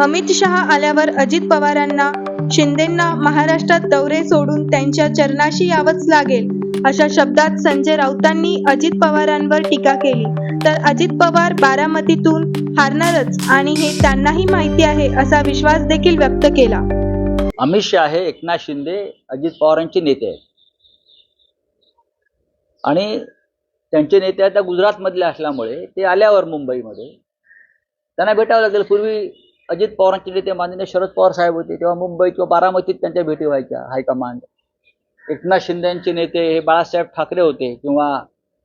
अमित शहा आल्यावर अजित पवारांना शिंदेंना महाराष्ट्रात दौरे सोडून त्यांच्या चरणाशी यावंच लागेल अशा शब्दात संजय राऊतांनी अजित पवारांवर टीका केली. तर अजित पवार बारामतीतून हारणारच आणि हे त्यांनाही माहिती आहे असा विश्वास देखील व्यक्त केला. अमित शहा हे एकनाथ शिंदे अजित पवारांचे नेते आहेत. आणि त्यांचे नेते आता गुजरातमधले असल्यामुळे ते आल्यावर मुंबईमध्ये. त्यांना भेटावं लागेल. पूर्वी अजित पवारांचे नेते माननीय शरद पवार साहेब होते तेव्हा मुंबई किंवा बारामतीत त्यांच्या भेटी व्हायच्या हायकमांड. एकनाथ शिंदेचे नेते हे बाळासाहेब ठाकरे होते किंवा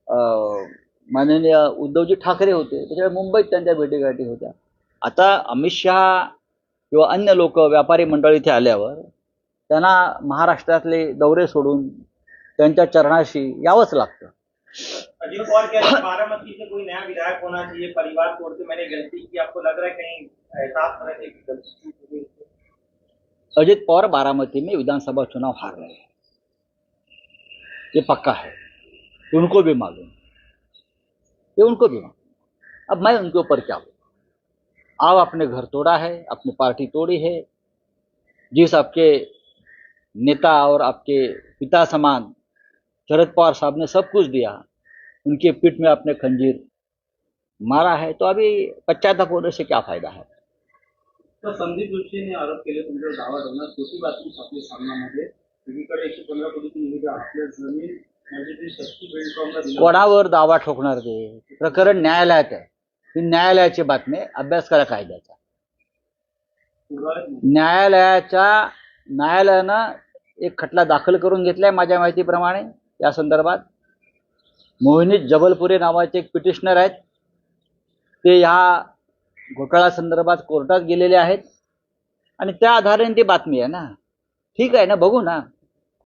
अं, माननीय उद्धवजी ठाकरे होते त्याच्यामुळे मुंबईत त्यांच्या भेटीगाठी होत्या. आता अमित शहा किंवा अन्य लोक व्यापारी मंडळ इथे आल्यावर त्यांना महाराष्ट्रातले दौरे सोडून त्यांच्या चरणाशी यावंच लागतं. अजित पवार बारामती से कोई नया विधायक होना चाहिए परिवार तोड़ के मैंने गलती की आपको लग रहा है कहीं अजित पवार बारामती में विधानसभा चुनाव हार रहे हैं। ये पक्का है। उनको भी मालूम। ये उनको भी मालूम। अब मैं उनके ऊपर क्या बोलूँ? आप आपने घर तोड़ा है, अपनी पार्टी तोड़ी है। जिस आपके नेता और आपके पिता समान शरद पवार साहब ने सब कुछ दिया, उनके पीठ में आपने खंजीर मारा है तो अभी पश्चाताप होने से क्या फ़ायदा है? तर संदीप जोशीने आरोप केले तुमच्या दावा धरणार खोटी बातमी छापली सामनामध्ये. एकीकडे एकशे पंधरा कोटीची निविदा आपल्या जमीन कोणावर दावा ठोकणार ते? प्रकरण न्यायालयात आहे. ही न्यायालयाची बातमी अभ्यास करा कायद्याचा. न्यायालयाच्या न्यायालयानं एक खटला दाखल करून घेतलाय माझ्या माहितीप्रमाणे या संदर्भात. मोहिनी जबलपुरे नावाचे एक पिटिशनर आहेत. ते ह्या घोटाळा संदर्भात कोर्टात गेलेले आहेत. आणि त्या आधाराने ती बातमी आहे ना. ठीक आहे ना बघू ना.